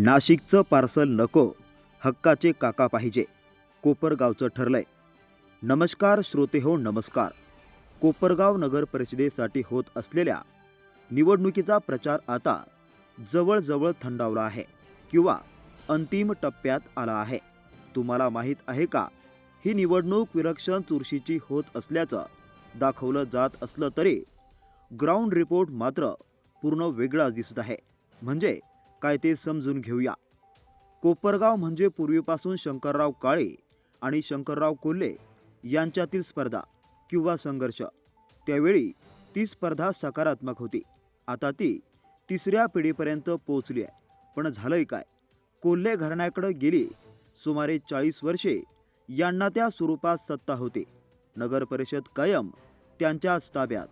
नाशिकचं parcel नको हक्काचे काका पाहिजे कोपरगावचं ठरलंय. नमस्कार श्रोते हो नमस्कार. कोपरगाव नगर परिषदेसाठी होत असलेल्या निवडणुकीचा प्रचार आता जवळजवळ थंडावला आहे किंवा अंतिम टप्प्यात आला आहे. तुम्हाला माहीत आहे का? ही निवडणूक विलक्षण चुरशीची होत असल्याचं दाखवलं जात असलं तरी ग्राउंड रिपोर्ट मात्र पूर्ण वेगळा दिसत आहे. म्हणजे काय ते समजून घेऊया. कोपरगाव म्हणजे पूर्वीपासून शंकरराव काळे आणि शंकरराव कोल्हे यांच्यातील स्पर्धा किंवा संघर्ष. त्यावेळी ती स्पर्धा सकारात्मक होती. आता ती तिसऱ्या पिढीपर्यंत पोहोचली आहे. पण झालंय काय? कोल्हे घराण्याकडे गेली सुमारे चाळीस वर्षे यांना त्या स्वरूपात सत्ता होती. नगर परिषद कायम त्यांच्याच ताब्यात.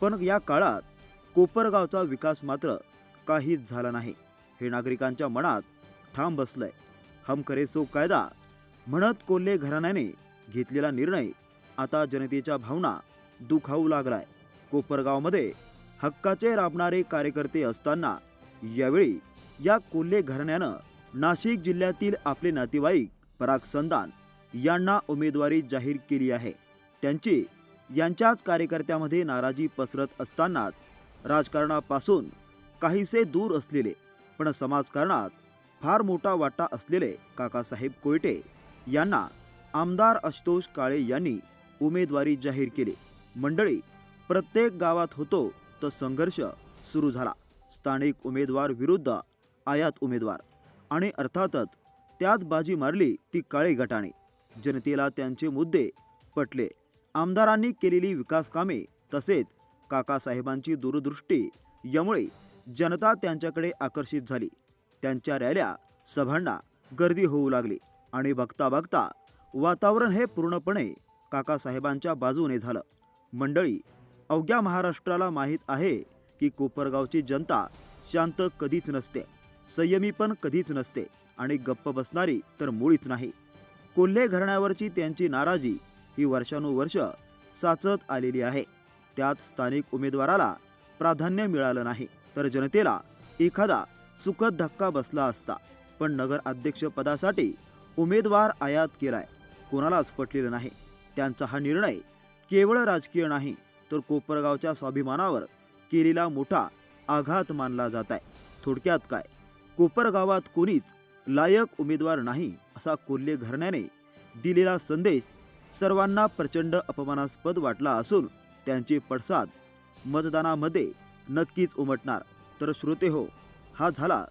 पण या काळात कोपरगावचा विकास मात्र काहीच झाला नाही. हे नागरिकांच्या मनात ठाम बसलंय. हम करे सो कायदा म्हणत कोल्हे घराण्याने घेतलेला निर्णय आता जनतेच्या भावना दुखावू लागलाय. कोपरगावमध्ये हक्काचे राबणारे कार्यकर्ते असताना यावेळी या कोल्हे घराण्यानं नाशिक जिल्ह्यातील आपले नातेवाईक पराग संदान यांना उमेदवारी जाहीर केली आहे. त्यांची यांच्याच कार्यकर्त्यामध्ये नाराजी पसरत असतानाच राजकारणापासून काहीसे दूर असलेले पण समाजकारणात फार मोठा वाटा असलेले काकासाहेब कोयटे यांना आमदार आशुतोष काळे यांनी उमेदवारी जाहीर केली. मंडळी प्रत्येक गावात होतो तर संघर्ष सुरू झाला. स्थानिक उमेदवार विरुद्ध आयात उमेदवार. आणि अर्थातच त्यात बाजी मारली ती काळे गटाने. जनतेला त्यांचे मुद्दे पटले. आमदारांनी केलेली विकास कामे तसेच काकासाहेबांची दूरदृष्टी यामुळे जनता त्यांच्याकडे आकर्षित झाली. त्यांच्या रॅल्या सभांना गर्दी होऊ लागली आणि बघता बघता वातावरण हे पूर्णपणे काकासाहेबांच्या बाजूने झालं. मंडळी अवघ्या महाराष्ट्राला माहीत आहे की कोपरगावची जनता शांत कधीच नसते संयमी पण कधीच नसते आणि गप्प बसणारी तर मुळीच नाही. कोल्हे घराण्यावरची त्यांची नाराजी ही वर्षानुवर्ष साचत आलेली आहे. त्यात स्थानिक उमेदवाराला प्राधान्य मिळालं नाही. तर जनतेला एखादा सुखद धक्का बसला असता. पण नगर अध्यक्ष पदासाठी उमेदवार आयात केलाय. कोणालाच पटलेलं नाही. त्यांचा हा निर्णय केवळ राजकीय नाही तर कोपरगावच्या स्वाभिमानावर केलेला मोठा आघात मानला जात आहे थोडक्यात काय? कोपरगावात कोणीच लायक उमेदवार नाही असा कोल्हे घराण्याने दिलेला संदेश सर्वांना प्रचंड अपमानास्पद वाटला असून त्यांचे पडसाद मतदानामध्ये नक्कीच उमटणार. तर श्रोते हो हा झाला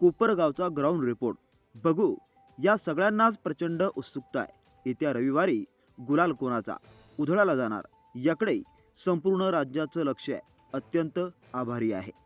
कोपरगावचा ग्राउंड रिपोर्ट बघू या सगळ्यांनाच प्रचंड उत्सुकता आहे. येत्या रविवारी गुलाल कोणाचा? उधळाला जाणार. याकडे संपूर्ण राज्याचं लक्ष आहे. अत्यंत आभारी आहे.